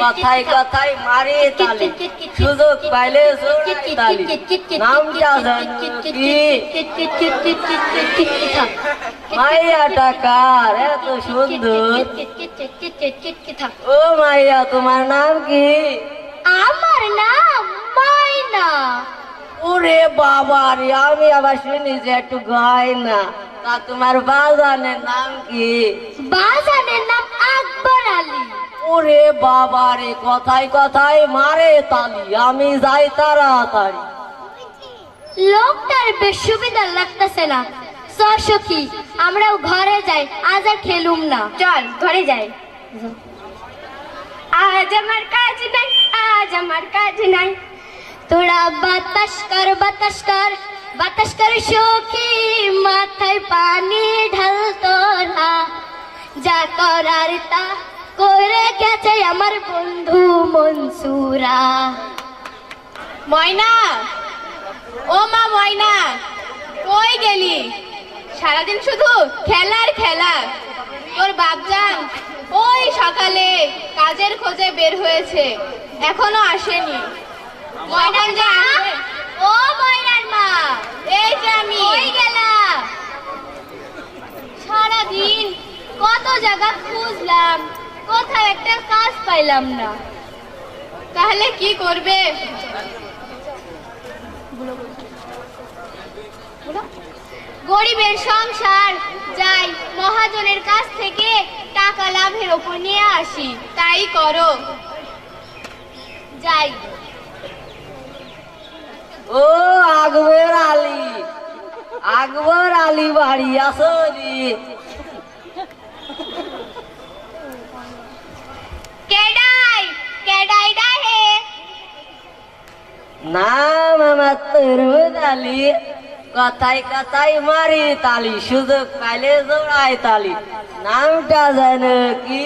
কথায় কথায় মারে তালি সুযোগ পাইলে নামটা জানো কি মাইয়া টাকার এত সুন্দর ও মাইয়া তোমার নাম কি আমার নাম মাইনা ওরে বাবা রে আমি আবার শুনি যে একটু গায় না তা তোমার বাজানের নাম কি? বাজানের নাম আকবর আলী। ওরে বাবা রে কথায় কথায় মারে তালি আমি যাই তাড়াতাড়ি। লোকটার বেশ সুবিধা লাগতেছে না। সখী আমরাও ঘরে যাই আজ আর খেলুম না। চল ঘরে যাই। আজ আমার কাজ নাই আজ আমার কাজ নাই। তোরা বাতাস কর বাতাস কর বাতাস কর সখী মাথায় পানি ঢাল তোরা যা করার তা করে গেছে আমার বন্ধু মনসুরা। ময়না ও মা ময়না কই গেলি? সারাদিন শুধু খেলার খেলা। তোর বাপজান ওই সকালে কাজের খোঁজে বের হয়েছে এখনও আসেনি। ময়নার যে আসবে, ও ময়নার মা এই যে আমি। কই গেলা? সারাদিন কত জায়গা খুঁজলাম কোথাও একটা কাজ পাইলাম না। তাহলে কি করবে? গরিবের সংসার যাই মহাজনের কাছ থেকে টাকা লাভের ওপর নিয়ে আসি তাই করো। যাই। ও আকবর আলী। আকবর আলী বাড়ি আসো রে কেডাই কেডাই ডাহে নাম আমার তরমুজ আলী কথায় কথায় মারি তালি সুযোগ পাইলে জোড়ায় তালি। নামটা জানো কি?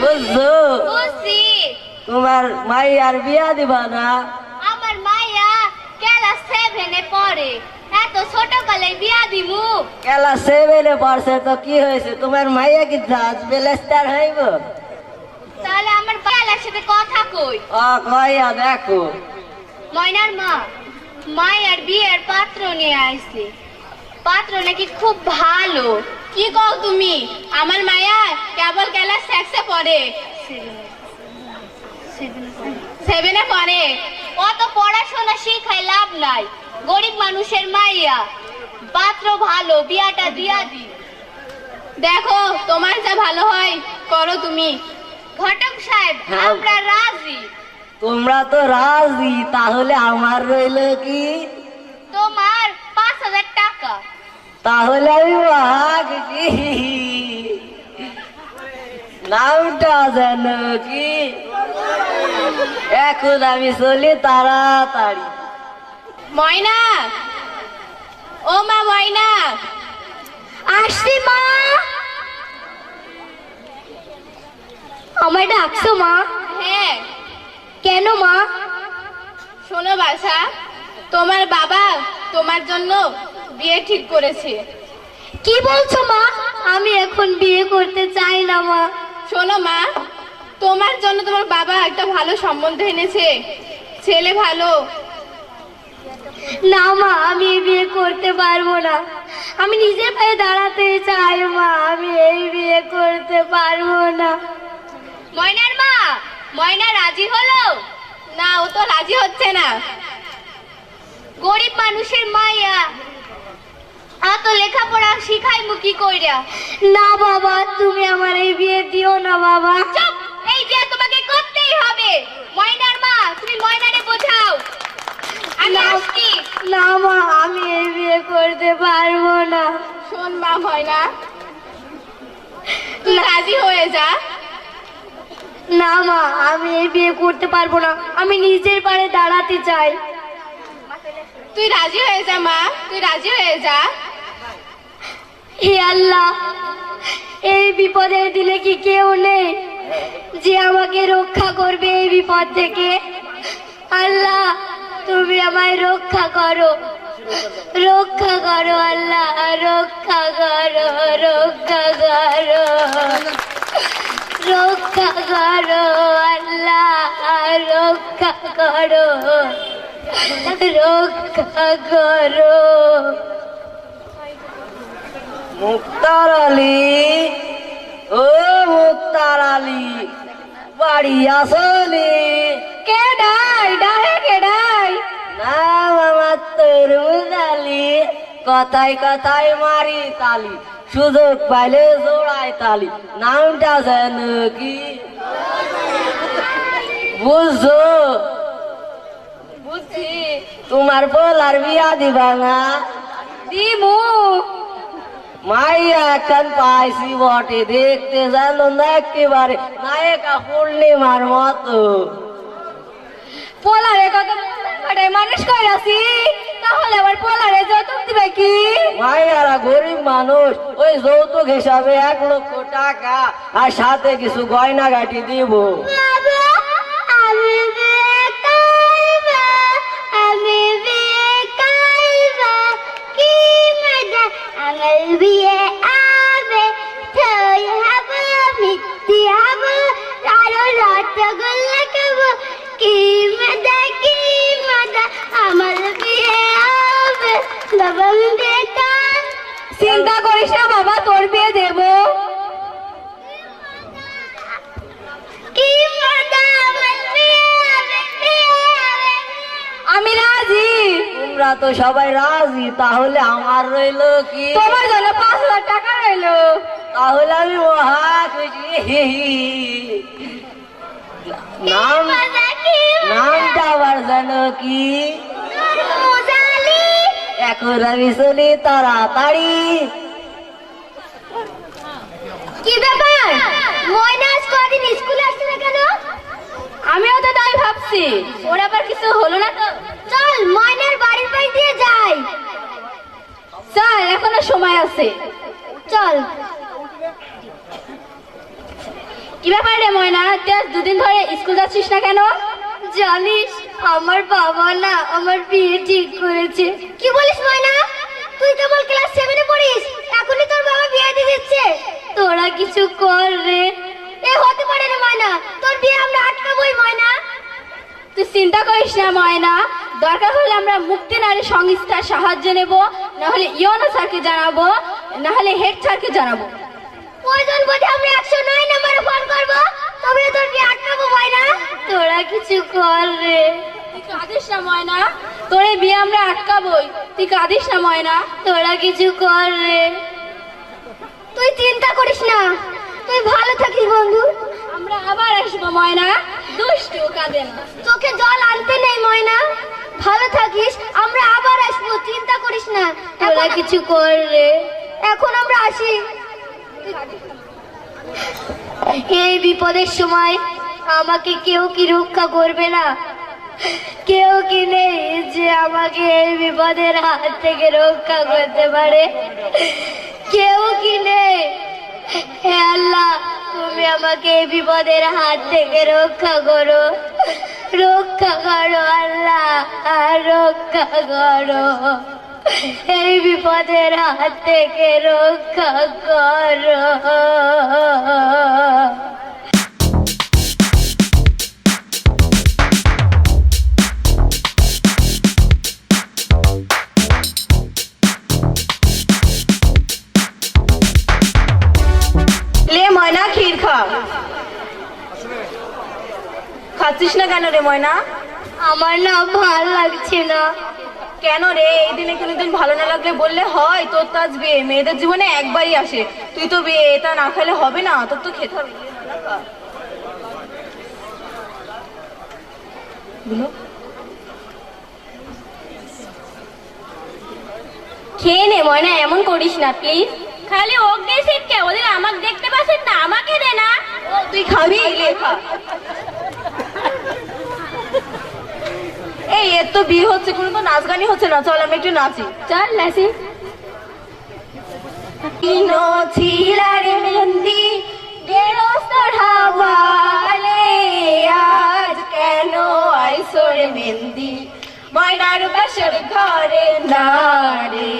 বুঝছ। তোমার মাইয়ার বিয়া দিবা না? সেভেনে পড়ে। এত ছোট কালে বিয়া দিমু। কেলা সেভেনে পড়ছে তো কি হয়েছে? তোমার মাইয়া কি বেলেস্টার হইব? তাহলে আমার সাথে কথা কই। ও কইয়া দেখো। ময়নার মা মায়ের বিয়ের পাত্র নিয়ে আইছে। পাত্র নাকি খুব ভালো। কি কও তুমি? আমার মায়া কেবল ক্লাস সিক্সে পড়ে। সেভেনে পড়ে অত পড়াশোনা শিখাই লাভ নাই। গরিব মানুষের মাইয়া। পাত্র ভালো বিয়াটা দিয়া দি। দেখো তোমার যা ভালো হয় করো তুমি। ঘটক সাহেব হ্যাঁ। আমরা রাজি। তোমরা তো রাজি তাহলে আমার রইল কি? তোমার পাঁচ হাজার টাকা। তাহলে আমি ভাগ কি? নামটা জানো কি? এখন আমি চলি তাড়াতাড়ি। ময়না! ও মা ময়না! আসছি মা! আমায় ডাকছো মা? হ্যাঁ। কেন মা? শোনো বাসা তোমার বাবা তোমার জন্য বিয়ে ঠিক করেছে। কি বলছো মা? আমি এখন বিয়ে করতে চাই না মা। শোনো মা তোমার জন্য তোমার বাবা একটা ভালো সম্বন্ধ এনেছে। ছেলে ভালো। না মা আমি এই বিয়ে করতে পারব না। আমি নিজের পায়ে দাঁড়াতে চাই মা আমি এই বিয়ে করতে পারব না। ময়নার মা ময়না রাজি হলো? না ও তো রাজি হচ্ছে না। গরিব মানুষের মাইয়া এত লেখাপড়া শিখাইমু কি কইরা? না বাবা তুমি আমার এই বিয়ে দিও না বাবা। চুপ এই বিয়ে তোমাকে করতেই হবে ময়নার মা তুমি বোঝাও। আমি আসছি। না মা আমি এই বিয়ে করতে পারব না। শোন মা ময়না। তুই রাজি হয়ে যা। না মা আমি এই বিয়ে করতে পারব না। আমি নিজের পায়ে দাঁড়াতে চাই। তুই রাজি হয়ে যা মা। তুই রাজি হয়ে যা। হে আল্লাহ এই বিপদের দিনে কি কেউ নেই যে আমাকে রক্ষা করবে এই বিপদ থেকে? আল্লাহ তুমি আমায় রক্ষা করো। রক্ষা করো আল্লাহ রক্ষা করো রক্ষা করো। রক্ষা করো আল্লাহ রক্ষা করো। রক্ষা করো। মুক্তার আলী ও মুক্তার আলী বাড়ি আসলি কে ডাই ডাহে কে ডাই নাম আমার তরুণ আলী কথায় কথায় মারি তালি, সুযোগ পাইলে জোড়ায় তালি। নামটা যেন কি? বুঝছ? বুঝছি। তোমার বলার বিয়া দিবা না দিমু। মাইয়া এখন পাইছি বটে, দেখতে জানো না একেবারে নায়িকা পূর্ণিমার মতো। পোলারে কত মানুষ করে আছি তাহলে আবার পোলারে দিবে কি মাইয়ারা গরিব মানুষ, ওই যৌতুক হিসাবে এক লক্ষ টাকা আর সাথে কিছু গয়না গাটি দিব আমার বিয়ে হবে চিন্তা করিস না বাবা তোর বিয়ে দেবো। আমি রাজি। তোমরা তো সবাই রাজি তাহলে আমার রইল কি? তোমার জন্য পাঁচ হাজার টাকা রইল। তাহলে আমি মহা খুশি নাম নামটা আবার জানো কি? এখন আমি চলি তাড়াতাড়ি। কি ব্যাপার? ময়নাস কদিন স্কুলে আসছে না কেন? আমিও তো তাই ভাবছি। ওর আবার কিছু হলো না তো? চল ময়নার বাড়ির পাশ দিয়ে যাই। চল এখনও সময় আছে। চল। কি ব্যাপার রে ময়না? তুই আজ দুদিন ধরে স্কুল যাচ্ছিস না কেন? জানিস আমার বাবা না আমার বিয়ে ঠিক করেছে। কি বলিস ময়না? তুই কেবল ক্লাস সেভেনে পড়িস এখনই তোর বাবা বিয়ে দিয়ে দিচ্ছে। তোরা কিছু কর রে। এ হতে পারে না ময়না তোর বিয়ে আমরা আটকাবই ময়না। তুই চিন্তা করিস না ময়না দরকার হলে আমরা মুক্তি নারী সংস্থার সাহায্য নেব না হলে ইয়নো স্যারকে জানাব না হলে হেড স্যারকে জানাব। প্রয়োজন বোধে আমরা একশো নয় নম্বরে ফোন করব তবে তোর বিয়ে আটকাবো ময়না। কিছু কর রে। তুই কাঁদিস না ময়না। তোর এই বিয়ে আমরা আটকাবই। তুই কাঁদিস না ময়না। তোরা কিছু কর রে। তুই চিন্তা করিস না। তুই ভালো থাকিস বন্ধু। আমরা আবার আসব ময়না। দুষ্টু কাঁদে না। চোখে জল আনতে নেই ময়না। ভালো থাকিস আমরা আবার আসব। চিন্তা করিস না। তোরা কিছু কর রে। এখন আমরা আসি। এই বিপদের সময় আমাকে কেউ কি রক্ষা করবে না? কেউ কি নেই যে আমাকে এই বিপদের হাত থেকে রক্ষা করতে পারে? কেউ কি নেই? হে আল্লাহ, তুমি আমাকে এই বিপদের হাত থেকে রক্ষা করো। রক্ষা করো আল্লাহ, আর রক্ষা করো। এই বিপদের হাত থেকে রক্ষা করো। খাচ্ছিস না কেন রে ময়না? আমার না ভালো লাগছে না। কেন রে? এই দিনে কোনোদিন ভালো না লাগলে বললে হয় তোর তো আজ বিয়ে। মেয়েদের জীবনে একবারই আসে। তুই তো বিয়ে এটা না খেলে হবে না তোর তো খেতে হবে। খেয়ে নে ময়না এমন করিস না প্লিজ খালি সিটকে ওদের আমাকে দেখতে পাচ্ছেন না আমাকে দে না। তুই খাবি? লেখা এই এর তো বিয়ে হচ্ছে কোনো তো নাচ গানই হচ্ছে না। চল আমরা একটু নাচি। চল নাসি কিনো ছিলার মেহেন্দি হাওয়ালে। আজ কেন আইসোর মেহেন্দি? ময়নার বাসর ঘরে নারে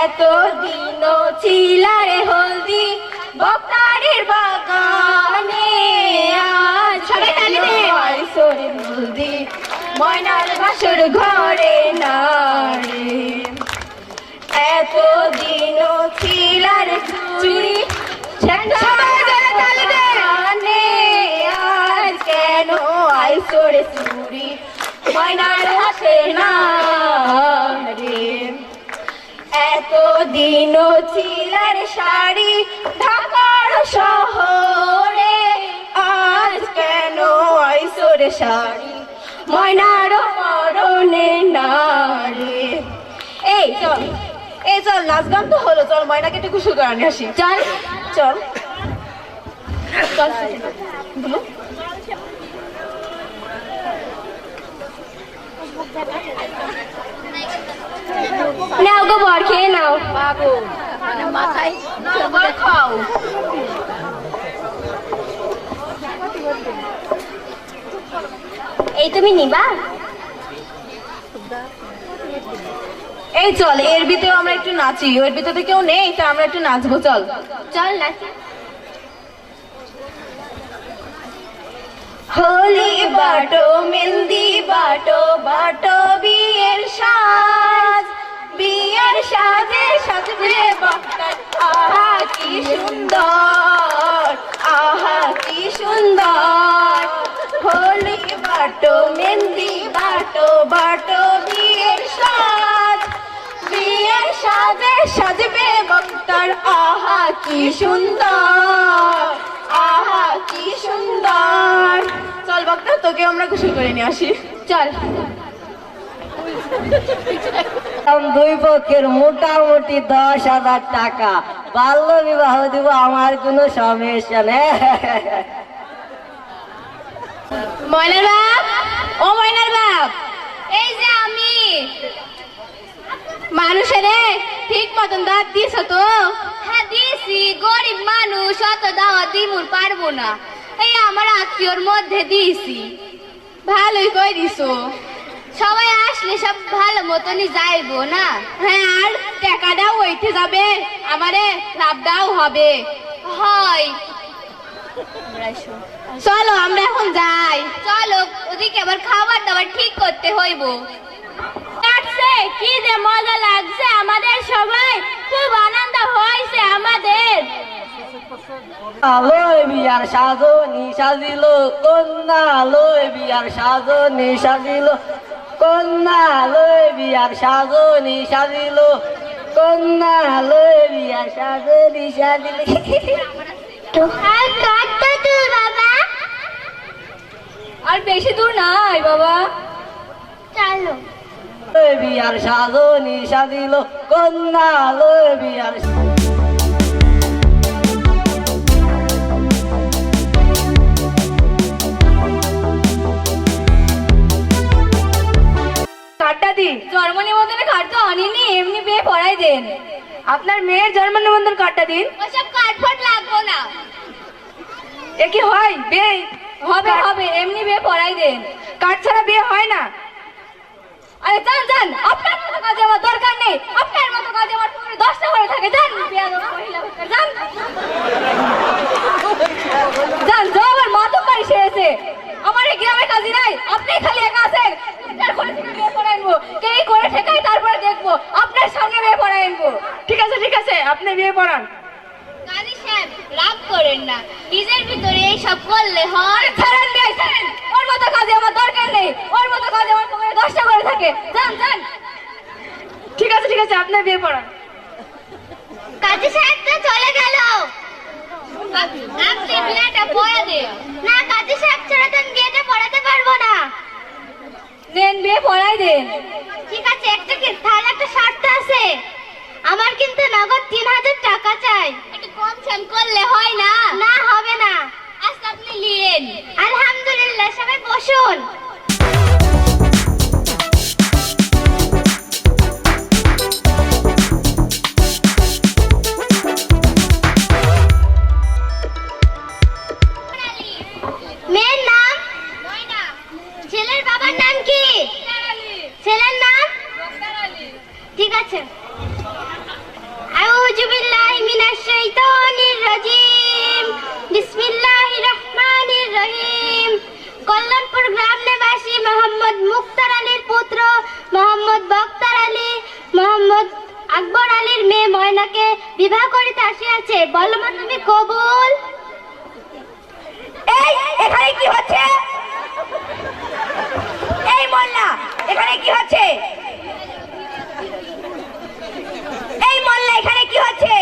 এত দিন ছিলার হলদি বকারের বাগানে। আজ কেন আইসোর ময়নার বাসর ঘরে নারে। এত দিন ছিলার চুরি আর কেন আইসোরে চুরি, ময়নার হাসে না রে এত দিন ছিলার শাড়ি ঢাকার শহরে শাড়ি ময়নার মরণে না রে এই চল। এই চল নাচ গান তো হলো চল ময়নাকে একটু কুশল করে নিয়ে আসি। চল। চল। চল বলো। নাও গো বর খেয়ে নাও। মানে মাথায় খাও। এই তুমি নিবা? এই চল এর ভিতরে আমরা একটু নাচি। ওর ভিতরে কেউ নেই তা আমরা একটু নাচবো চল। চল নাসি হোলি বাটো মেহেন্দি বাটো বাটো বিয়ের সাজ। বিয়ের সাজে সাজবে বক্তার আহা কি সুন্দর আহা কি সুন্দর। হোলি বাটো, মেহেন্দি বাটো বাটো বিয়ের সাজ। বিয়ের সাজে সাজবে বক্তার, আহা কি সুন্দর, আহা কি সুন্দর। চল বক্তা, তোকে আমরা গোসল করে নিয়ে আসি। চল। দুই পক্ষের মোটামুটি দশ হাজার টাকা। বাল্য বিবাহ দিব, আমার কোনো সমস্যা নেই। ময়নার বাপ? ও ময়নার বাপ। এই যে আমি। মানুষের ঠিক মতন দাঁত দিয়েছ তো? হ্যাঁ দিয়েছি। গরিব মানুষ অত দাওয়া দিমুর পারব না। এই আমার আত্মীয়র মধ্যে দিয়েছি। ভালোই কই দিছো। সবাই আসলে সব ভালো মতনই যাইবো না? হ্যাঁ আর টাকাটাও ওইঠে যাবে। আমারে লাভটাও হবে। হয়। চলো আমরা এখন যাই। চলো ওদিকে আবার খাবার দাবার ঠিক করতে হইব। কাটছে কি যে মজা লাগছে আমাদের সবাই খুব আনন্দ হয়েছে আমাদের। আলো বিয়ার সাজো নিশা দিল কন্যা আলো বিয়ার সাজো নিশা দিল কন্যা আলো বিয়ার সাজো নিশা দিল কন্যা আলো বিয়ার সাজো নিশা দিল। আর কাটটা তুই বাবা আর বেশি দূর নাই বাবা। চলো। বিয়ার সাজো নিশা দিল কন্যা আলো বিয়ার কার্ডটা দিন জন্ম নিবন্ধনের কার্ড তো আনিনি এমনি বিয়ে পড়াই দেন। আপনার মেয়ের জন্ম নিবন্ধন কার্ডটা দিন। ওসব কাঠফট লাগবো না। এ কি হয়? বিয়ে হবে হবে এমনি বিয়ে পড়াই দেন। কার্ড ছাড়া বিয়ে হয় না? আরে যান যান আপনার মতো কাজে আমার দরকার নেই। আপনার মতো কাজে আমার পুকুরে দশটা করে থাকে। যান যান। যান যাও আমার মা তো বাড়ি সেরেছে আমার এই গ্রামে কাজী নাই আপনি খালি একা আছেন। আপনার বিয়ে পড়াই আনব। কে করে ঠেকাই তারপরে দেখব। আপনার সামনে বিয়ে পড়াই আনব। ঠিক আছে ঠিক আছে আপনি বিয়ে পড়ান। কাজী রাগ করেন না। নিজের ভিতরে এই সব করলে হয়। ছাড়েন বিয়ে ছাড়েন। ওর মতো কাজে আমার দরকার নেই। ওর মতো কাজে আমার তোমার দশটা করে থাকে। যান যান। ঠিক আছে ঠিক আছে আপনি বিয়ে পড়ান। কাজী সাহেব তো চলে গেল। আপনি বিয়েটা পড়া দেন না কাজী সাহেব ছাড়া তো আমি বিয়েটা পড়াতে পারব না। দেন বিয়ে পড়াই দেন। ঠিক আছে একটা কি তাহলে একটা শর্ত আছে। আমার কিন্তু নগদ তিন হাজার টাকা চাই। একটু কম অনুষ্ঠান করলে হয় না? না হবে না। আজ আপনি লিয়েন। আলহামদুলিল্লাহ সবাই বসুন। আকবর আলীর মেয়ে ময়নাকে বিবাহ করিতে আসিয়াছে। বলো মা, তুমি কবুল? এই, এখানে কি হচ্ছে? এই মোল্লা এখানে কি হচ্ছে এই মোল্লা এখানে কি হচ্ছে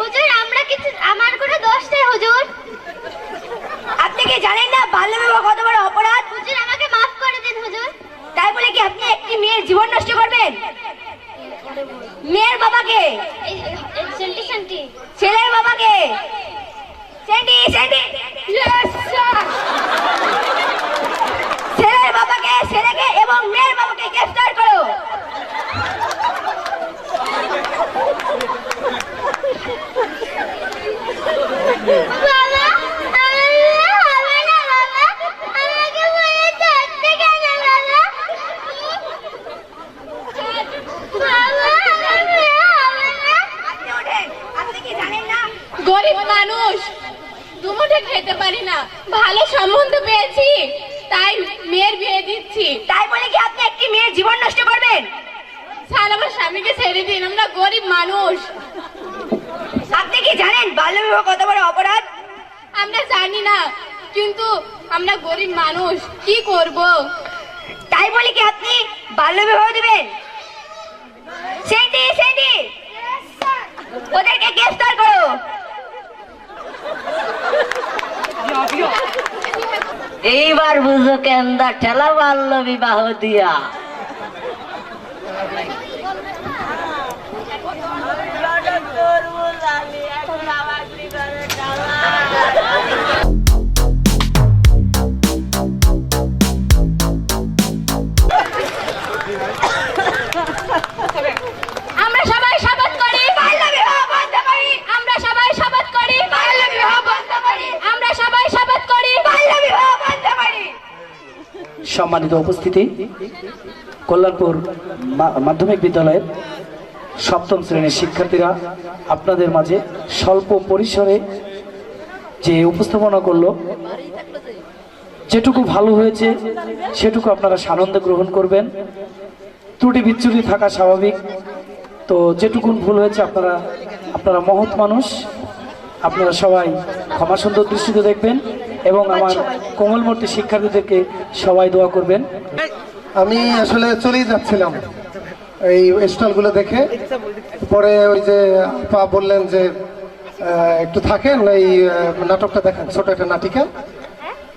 হুজুর আমরা কিছু আমার কোনো দোষ নেই হুজুর আপনি কি জানেন না বাল্য বিবাহ কত বড় অপরাধ হুজুর আমাকে মাফ করে দিন হুজুর তাই বলে কি আপনি একটি মেয়ের জীবন নষ্ট করবেন মেয়ের বাবাকে এই এই সেন্টি সেন্টি ছেলের বাবাকে সেন্ডি সেন্ডি ছেলের বাবাকে ছেলেকে এবং মেয়ের বাবাকে গ্রেফতার করো বাবা আমার হবে না বাবা আমাকে বলে ধরতে কেন বাবা বাবা আমার বিয়ে হবে না আপনি ওঠেন আপনি কি জানেন না গরিব মানুষ দুমুঠে খেতে পারি না ভালো সম্বন্ধ পেয়েছি তাই মেয়ের বিয়ে দিচ্ছি তাই বলে কি আপনি একটি মেয়ের জীবন নষ্ট করবেন স্যার আমার স্বামীকে ছেড়ে দিন আমরা গরিব মানুষ আপনি কি জানেন বাল্য বিবাহ কত বড় অপরাধ আমরা জানি না কিন্তু আমরা গরিব মানুষ কি করব? তাই বলি কি আপনি বাল্য বিবাহ দিবেন? সেন্ডি সেন্ডি ওদেরকে গ্রেফতার করো! এইবার বুঝো কেন্দা ঠেলা বাল্য বিবাহ দিয়া। সম্মানিত উপস্থিতি, কল্যাণপুর মাধ্যমিক বিদ্যালয়ের সপ্তম শ্রেণির শিক্ষার্থীরা আপনাদের মাঝে স্বল্প পরিসরে যে উপস্থাপনা করল, যেটুকু ভালো হয়েছে, সেটুকু আপনারা সানন্দে গ্রহণ করবেন। ত্রুটি বিচ্যুতি থাকা স্বাভাবিক। তো যেটুকুন ভুল হয়েছে, আপনারা আপনারা মহৎ মানুষ। আপনারা সবাই ক্ষমা সুন্দর দৃষ্টিতে দেখবেন। এবং আমার কোমলমূর্তি শিক্ষার্থীদেরকে সবাই দোয়া করবেন। আমি আসলে চলেই যাচ্ছিলাম এই স্টলগুলো দেখে। পরে ওই যে পা বললেন যে একটু থাকেন এই নাটকটা দেখেন ছোট একটা নাটিকা।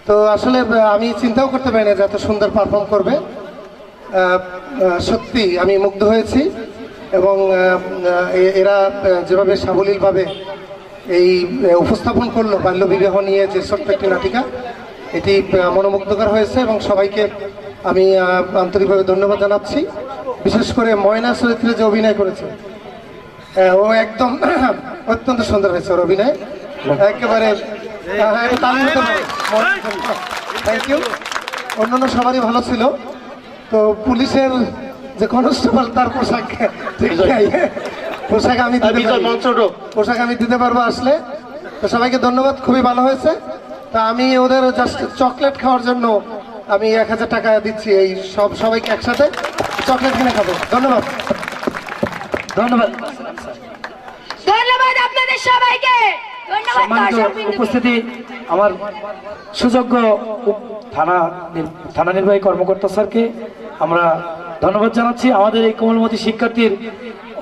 তো আসলে আমি চিন্তাও করতে পারি না যে এত সুন্দর পারফর্ম করবে। সত্যি আমি মুগ্ধ হয়েছি। এবং এরা যেভাবে সাবলীলভাবে এই উপস্থাপন করল বাল্য বিবাহ নিয়ে যে ছোট্ট একটি নাটিকা, এটি মনোমুগ্ধকর হয়েছে এবং সবাইকে আমি আন্তরিকভাবে ধন্যবাদ জানাচ্ছি। বিশেষ করে ময়না চরিত্রে যে অভিনয় করেছে ও একদম অত্যন্ত সুন্দর হয়েছে ওর অভিনয়। একেবারে থ্যাংক ইউ অন্যান্য সবারই ভালো ছিল। তো পুলিশের যে কনস্টেবল, তার পোশাক পোশাক আমি দিতে পারি। পোশাক আমি দিতে পারব আসলে। তো সবাইকে ধন্যবাদ খুবই ভালো হয়েছে। তা আমি ওদের জাস্ট চকলেট খাওয়ার জন্য আমি এক হাজার টাকা দিচ্ছি এই সব সবাইকে একসাথে। চকলেট কিনে খাব। ধন্যবাদ। ধন্যবাদ। ধন্যবাদ আপনাদের সবাইকে। উপস্থিতি আমার সুযোগ্য থানা থানা নির্বাহী কর্মকর্তা স্যারকে আমরা ধন্যবাদ জানাচ্ছি। আমাদের এই কোমলমতি শিক্ষার্থীর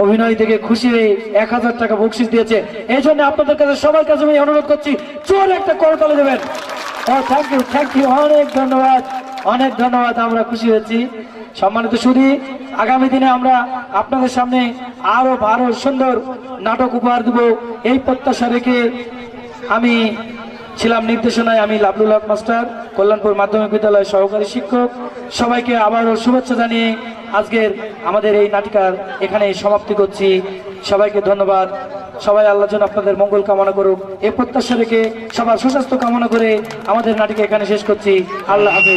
অভিনয় থেকে খুশি হয়ে এক হাজার টাকা বকশিস দিয়েছে। এই জন্য আপনাদের কাছে সবার কাছে আমি অনুরোধ করছি চোর একটা করতালে দেবেন। থ্যাংক ইউ থ্যাংক ইউ অনেক ধন্যবাদ অনেক ধন্যবাদ, আমরা খুশি হয়েছি। সম্মানিত সুদী আগামী দিনে আমরা আপনাদের সামনে আরও আরও সুন্দর নাটক উপহার দেব। এই প্রত্যাশা রেখে আমি ছিলাম নির্দেশনায় আমি লাবলুল হক মাস্টার, কল্যাণপুর মাধ্যমিক বিদ্যালয়ের সহকারী শিক্ষক। সবাইকে আবারও শুভেচ্ছা জানিয়ে আজকের আমাদের এই নাটিকার এখানে সমাপ্তি করছি। সবাইকে ধন্যবাদ। সবাই আল্লাহ যেন আপনাদের মঙ্গল কামনা করুক। এ প্রত্যাশা রেখে সবার সুস্বাস্থ্য কামনা করে আমাদের নাটিকা এখানে শেষ করছি। আল্লাহ হাফেজ।